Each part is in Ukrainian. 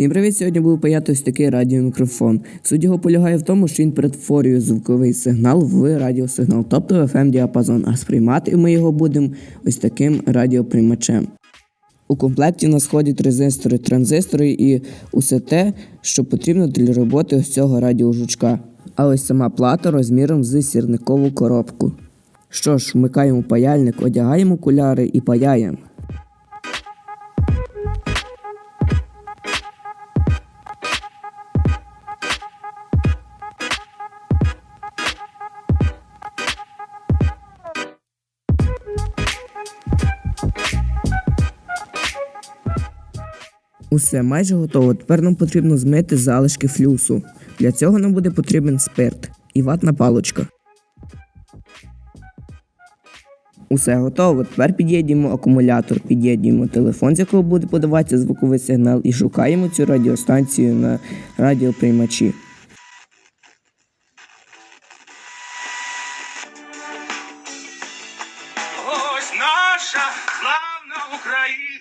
Всім привіт! Сьогодні був паяти ось такий радіомікрофон. Суть його полягає в тому, що він перетворює звуковий сигнал в радіосигнал, тобто в FM діапазон, а сприймати ми його будемо ось таким радіоприймачем. У комплекті нас ходять резистори, транзистори і усе те, що потрібно для роботи ось цього радіожучка. А ось сама плата розміром з сірникову коробку. Що ж, вмикаємо паяльник, одягаємо окуляри і паяємо. Усе майже готово. Тепер нам потрібно змити залишки флюсу. Для цього нам буде потрібен спирт і ватна паличка. Усе готово. Тепер під'єднуємо акумулятор, під'єднуємо телефон, з якого буде подаватися звуковий сигнал, і шукаємо цю радіостанцію на радіоприймачі. Ось наша славна Україна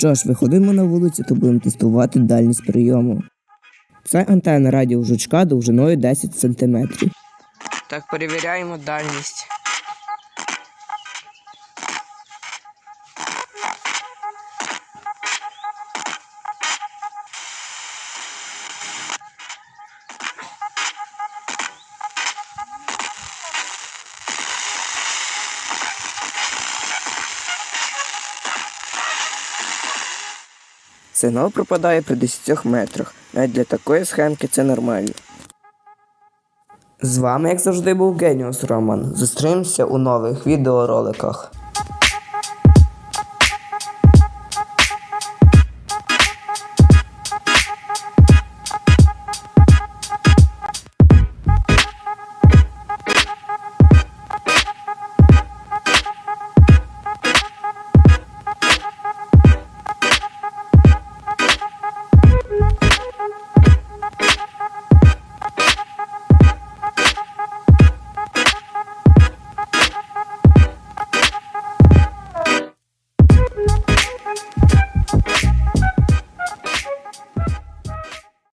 Що ж, виходимо на вулицю та будемо тестувати дальність прийому. Це антенна радіожучка довжиною 10 см. Так, перевіряємо дальність. Сигнал пропадає при 10 метрах. Навіть для такої схемки це нормально. З вами, як завжди, був Геніус Роман. Зустрінемося у нових відеороликах.